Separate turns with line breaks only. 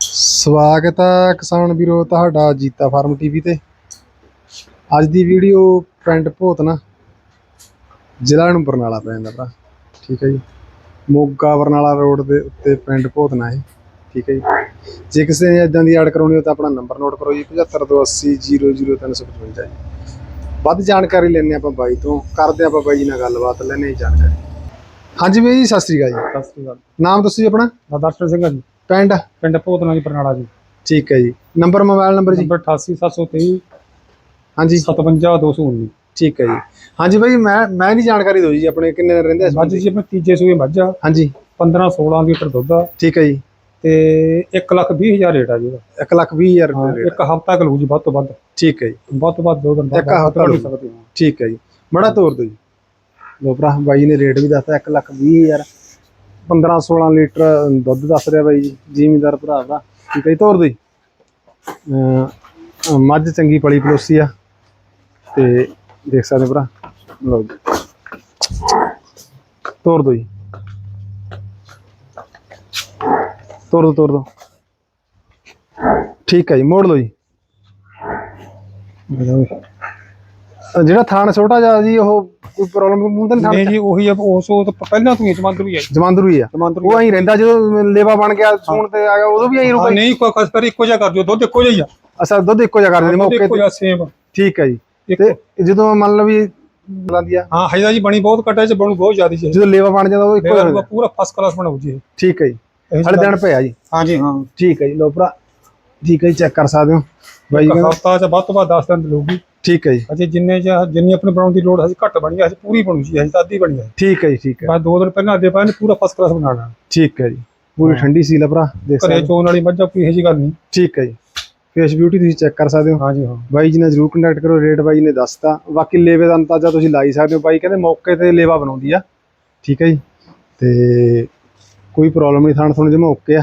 ਸਵਾਗਤ ਹੈ ਕਿਸਾਨ ਵੀਰੋ ਤੁਹਾਡਾ ਜੀਤਾ ਫਾਰਮ ਟੀਵੀ ਤੇ। ਅੱਜ ਦੀ ਵੀਡੀਓ ਪਿੰਡ ਭੋਤਨਾ ਜ਼ਿਲ੍ਹਾ ਨੂੰ ਬਰਨਾਲਾ ਪੈ ਜਾਂਦਾ ਭਰਾ। ਠੀਕ ਹੈ ਜੀ। ਮੋਗਾ ਬਰਨਾਲਾ ਰੋਡ ਦੇ ਉੱਤੇ ਪਿੰਡ ਭੋਤਨਾ ਹੈ ਠੀਕ ਹੈ ਜੀ। ਜੇ ਕਿਸੇ ਨੇ ਇਦਾਂ ਦੀ ਐਡ ਕਰਾਉਣੀ ਹੋ ਤਾਂ ਆਪਣਾ ਨੰਬਰ ਨੋਟ ਕਰੋ ਜੀ 7528000355 ਜੀ। ਵੱਧ ਜਾਣਕਾਰੀ ਲੈਣੇ ਆਪਾਂ ਬਾਈ ਤੋਂ। ਕਰਦੇ ਆਪਾਂ ਬਾਈ ਜੀ ਨਾਲ ਗੱਲਬਾਤ ਲੈਣੇ ਜਾਣਕਾਰੀ। ਹਾਂਜੀ ਬਾਈ ਜੀ ਸਤਿ ਸ੍ਰੀ ਅਕਾਲ ਜੀ।
ਸਤਿ ਸ਼੍ਰੀ ਅਕਾਲ।
ਨਾਮ ਦੱਸੋ ਜੀ ਆਪਣਾ।
ਦਰਸ਼ਨ ਸਿੰਘ ਜੀ।
ਪਿੰਡ?
ਪਿੰਡ ਭੋਤਨਾ ਜੀ ਬਰਨਾਲਾ ਜੀ।
ਠੀਕ ਹੈ ਜੀ। ਨੰਬਰ ਮੋਬਾਈਲ ਨੰਬਰ ਜੀ?
ਨੰਬਰ 88723
ਹਾਂਜੀ।
57219
ਠੀਕ ਹੈ ਜੀ। ਹਾਂਜੀ ਬਾਈ ਮੈਂ ਮੈਂ ਨਹੀਂ ਜਾਣਕਾਰੀ ਦਿਓ ਜੀ ਆਪਣੇ ਕਿੰਨੇ ਦਿਨ ਰਹਿੰਦੇ
ਮੱਝ ਜੀ ਆਪਣੇ ਤੀਜੇ ਸੂਏ ਮੱਝ ਆ।
ਹਾਂਜੀ।
15 16 ਲੀਟਰ ਦੁੱਧ ਆ।
ਠੀਕ ਹੈ ਜੀ।
ਤੇ 1 ਲੱਖ 20 ਹਜ਼ਾਰ ਰੇਟ ਆ ਜੀ ਉਹਦਾ
1 ਲੱਖ 20 ਹਜ਼ਾਰ ਰੇਟ
ਇੱਕ ਹਫਤਾ ਕਲੂ ਜੀ ਵੱਧ ਤੋਂ ਵੱਧ।
ਠੀਕ ਹੈ ਜੀ।
ਵੱਧ ਤੋਂ ਵੱਧ ਦੋ ਦਿਨ
ਇੱਕ ਹਫ਼ਤਾ ਲਊ।
ਸਕਦੇ।
ਠੀਕ ਹੈ ਜੀ। ਬੜਾ ਤੋਰ ਦਿਓ ਜੀ। ਲੋ ਭਰਾ ਬਾਈ ਨੇ ਰੇਟ ਵੀ ਦੱਸਤਾ 1 ਲੱਖ 20 ਹਜ਼ਾਰ। 15 16 ਲੀਟਰ ਦੁੱਧ ਦੱਸ ਰਿਹਾ ਬਾਈ ਜੀ, ਜ਼ਿਮੀਂਦਾਰ ਭਰਾ ਦਾ। ਠੀਕ ਹੈ ਤੋਰ ਦਿਓ ਮੱਝ ਚੰਗੀ ਪਲੀ ਪਲੋਸੀ ਆ। ਤੇ ਦੇਖ ਸਕਦੇ ਭਰਾ, ਲਓ ਜੀ। ਤੋਰ ਦਿਓ ਜੀ। ਤੋਰ ਦੋ ਤੋਰ ਦੋ। ਠੀਕ ਹੈ ਜੀ, ਮੋੜ ਲਓ ਜੀ। ਜਿਹੜਾ ਥਾਣ ਛੋਟਾ ਜਿਹਾ ਜੀ ਉਹ ਕੋਈ ਪ੍ਰੋਬਲਮ ਮੂੰਹ ਤਾਂ ਨਹੀਂ
ਨਹੀਂ
ਥਾਣ
ਜੀ ਉਹੀ ਆ ਉਸ ਉਹ ਤਾਂ ਪਹਿਲਾਂ ਤੋਂ ਹੀ ਜਮਾਂਦਰੂ ਹੀ ਆ ਜੀ।
ਜਮਾਂਦਰੂ ਹੀ ਆ।
ਜਮਾਂਦਰੂ
ਉਹ ਐਂ ਰਹਿੰਦਾ ਜਦੋਂ ਲੇਵਾ ਬਣ ਗਿਆ ਸੂਣ ਤੇ ਆ ਗਿਆ ਉਦੋਂ ਵੀ ਐਂ ਰੁਕਾ
ਨਹੀਂ ਕੋਈ ਕਸ ਕਰ ਇੱਕੋ ਜਿਹਾ ਕਰ ਦਿਓ ਦੁੱਧ ਇੱਕੋ ਜਿਹਾ ਹੀ ਆ।
ਅਸਾ ਦੁੱਧ ਇੱਕੋ ਜਿਹਾ ਕਰ ਦਿੰਦੇ
ਦੁੱਧ
ਮੌਕੇ
ਇੱਕੋ
ਤੇ
ਜਿਹਾ ਸੇਮ
ਠੀਕ ਹੈ ਜੀ। ਤੇ ਜਦੋਂ ਮੰਨ ਲਓ ਵੀ ਲਾਂਦੀ ਆ।
ਹਾਂ ਹਜਦਾ ਜੀ ਬਣੀ ਬਹੁਤ ਘਟਾ ਚ ਬਣੂ ਬਹੁਤ ਜ਼ਿਆਦਾ ਜੀ।
ਜਦੋਂ ਲੇਵਾ ਬਣ ਜਾਂਦਾ ਉਹ ਇੱਕੋ ਜਿਹਾ।
ਪੂਰਾ ਫਸਟ ਕਲਾਸ ਬਣਾਉ ਜੀ।
ਠੀਕ ਹੈ ਜੀ। ਹਲੇ ਦਿਨ ਪਿਆ ਜੀ।
ਹਾਂ ਜੀ ਹਾਂ।
ਠੀਕ ਹੈ ਜੀ ਲੋ ਭਰਾ। ਠੀਕ ਹੈ ਜੀ ਚੈੱਕ ਕਰ ਸਕਦੇ ਹੋ। ਬਾਈ ਕਹਿੰਦਾ
ਹਫਤਾ ਚ ਵੱਧ ਤੋਂ ਵੱਧ 10 ਦਿਨ ਲਊਗੀ।
ਠੀਕ ਹੈ ਜੀ।
ਅਜੇ ਜਿੰਨੇ ਜਾਂ ਜਿੰਨੀ ਆਪਣੇ ਬਣਾਉਣ ਦੀ ਲੋੜ ਹੈ ਘੱਟ ਬਣੀ ਹੈ ਅਜੇ ਪੂਰੀ ਬਣੂ ਜੀ ਅਜੇ ਤਾਂ ਅੱਧੀ ਬਣੀ ਹੈ।
ਠੀਕ ਹੈ ਜੀ ਠੀਕ ਹੈ।
ਬਸ ਦੋ ਦਿਨ ਪਹਿਲਾਂ ਅੱਧੇ ਨੇ ਪੂਰਾ ਫਸਟ ਕਲਾਸ ਬਣਾਉਣਾ
ਠੀਕ ਹੈ ਜੀ। ਪੂਰੀ ਠੰਡੀ ਸੀ ਲਾ ਭਰਾ ਦੇਖ
ਘਰੇ
ਸਕਦੇ ਹੋ।
ਚੋਣ ਵਾਲੀ ਮੱਝਾਂ ਕੋਈ ਇਹੋ ਜਿਹੀ ਗੱਲ ਨਹੀਂ।
ਠੀਕ ਹੈ ਜੀ। ਫੇਸ ਬਿਊਟੀ ਤੁਸੀਂ ਚੈੱਕ ਕਰ ਸਕਦੇ ਹੋ।
ਹਾਂ ਜੀ ਹਾਂ।
ਬਾਈ ਜੀ ਨਾਲ ਜਰੂਰ ਕੰਟੈਕਟ ਕਰੋ ਰੇਟ ਬਾਈ ਨੇ ਦੱਸਤਾ। ਬਾਕੀ ਲੇਵੇ ਦਾ ਅੰਦਾਜ਼ਾ ਤੁਸੀਂ ਲਾਈ ਸਕਦੇ ਹੋ। ਬਾਈ ਕਹਿੰਦੇ ਮੌਕੇ ਤੇ ਲੇਵਾ ਬਣਾਉਂਦੀ ਆ। ਠੀਕ ਹੈ ਜੀ। ਤੇ ਕੋਈ ਪ੍ਰੋਬਲਮ ਨਹੀਂ ਥਾਣ ਥੋਣ ਜਿਹਾ ਓਕੇ ਆ।